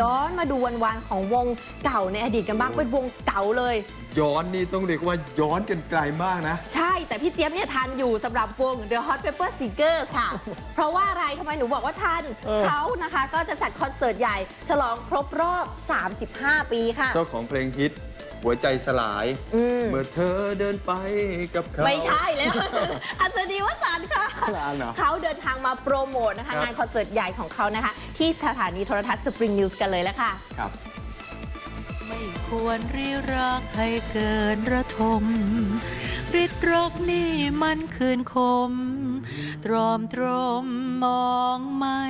ย้อนมาดูวันๆของวงเก่าในอดีตกันบ้างเป็นวงเก่าเลย ย้อนนี่ต้องเรียกว่าย้อนกันไกลมากนะ ใช่ แต่พี่เจี๊ยบเนี่ยทันอยู่สำหรับวง The Hot Pepper Singers ค่ะ เพราะว่าอะไรทำไมหนูบอกว่าทันเออ เขานะคะก็จะจัดคอนเสิร์ตใหญ่ ฉลองครบรอบ 35 ปีค่ะ เจ้าของเพลงฮิต หัวใจสลาย อืมเมื่อเธอเดินไปกับเขา ไม่ใช่แล้วอัศดีวสันต์ค่ะ ร้านเหรอ เขาเดินทางมาโปรโมทนะคะครับงานคอนเสิร์ตใหญ่ของเขานะคะ ที่สถานีโทรทัศน์ Spring News กันเลยแล้วค่ะ ครับ ไม่ควรรีรักให้เกินระทมริดรักนี่มันคืนคม ตรอมตรมมองไม่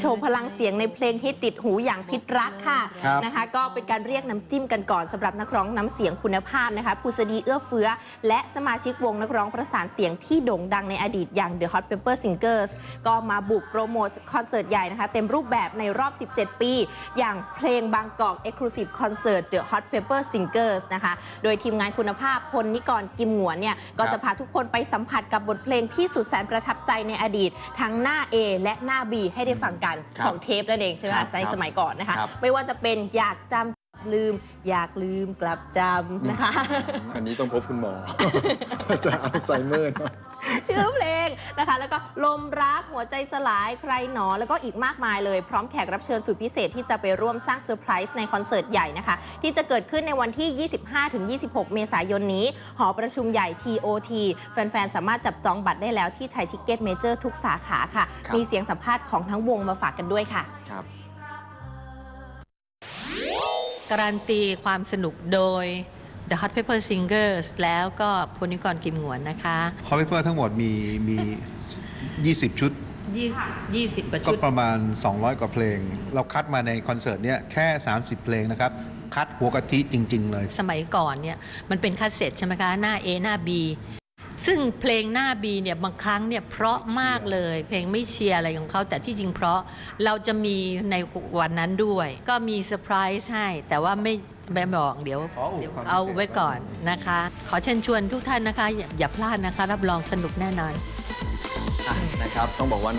โชว์พลังเสียงในเพลงฮิตติดหูอย่างพิษรักค่ะครับนะคะ ก็เป็นการเรียกน้ำจิ้มกันก่อนสำหรับนักร้องน้ำเสียงคุณภาพนะคะภูสดีเอื้อเฟื้อ และสมาชิกวงนักร้องประสานเสียงที่โด่งดังในอดีตอย่าง The Hot Pepper Singers ก็มาบุกโปรโมทคอนเสิร์ตใหญ่นะคะ เต็มรูปแบบในรอบ 17 ปี อย่างเพลงบางกอก Exclusive Concert The Hot Pepper Singers นะคะ โดยทีมงานคุณภาพพลนิกรกิมหงวนเนี่ยก็จะพาทุกคนไปสัมผัสกับบทเพลงที่สุดแสนประทับใจในอดีต ทั้งหน้า A และหน้า B ให้ได้ฟังกันครับของเทปนั่นเองใช่ไหมครับในสมัยก่อนนะคะ ครับ ไม่ว่าจะเป็นอยากจำลืม อยากลืมกลับจำนะคะ อันนี้ต้องพบคุณหมอ จะอัลไซเมอร์เนอะ ชื่อเพลงนะคะ แล้วก็ลมรักหัวใจสลายใครหนอ แล้วก็อีกมากมายเลย พร้อมแขกรับเชิญสุดพิเศษที่จะไปร่วมสร้างเซอร์ไพรส์ในคอนเสิร์ตใหญ่นะคะ ที่จะเกิดขึ้นในวันที่ 25-26 เมษายนนี้ หอประชุมใหญ่ TOT แฟน ๆ สามารถจับจองบัตรได้แล้วที่ไทยทิกเก็ตเมเจอร์ทุกสาขาค่ะ ครับ มีเสียงสัมภาษณ์ของทั้งวงมาฝากกันด้วยค่ะ ครับ การันตีความสนุกโดย The Hot Pepper Singers แล้วก็พลนิกรกิมหงวนนะคะฮอปเปอร์ทั้งหมดมีมี 20 ชุด 20 20กว่าก็ชุดประมาณ 200 กว่าเพลง เราคัดมาในคอนเสิร์ตเนี้ยแค่ 30 เพลงนะครับ คัดหัวกะทิจริง ๆ เลย สมัยก่อนเนี่ยมันเป็นคัสเซ็ตใช่ไหมคะ หน้า A หน้า B ซึ่งเพลงหน้า B เนี่ยบางครั้งเนี่ยเพราะมากเลย เพลงไม่เชียร์อะไรของเขา แต่ที่จริงเพราะเราจะมีในวันนั้นด้วย ก็มีเซอร์ไพรส์ให้ แต่ว่าไม่ไม่บอกเดี๋ยวขออุบเดี๋ยวความเอาพิเศษไว้ก่อนนะคะ ขอเชิญชวนทุกท่านนะคะ อย่าอย่าพลาดนะคะ รับรองสนุกแน่นอนอะนะครับต้องบอกว่า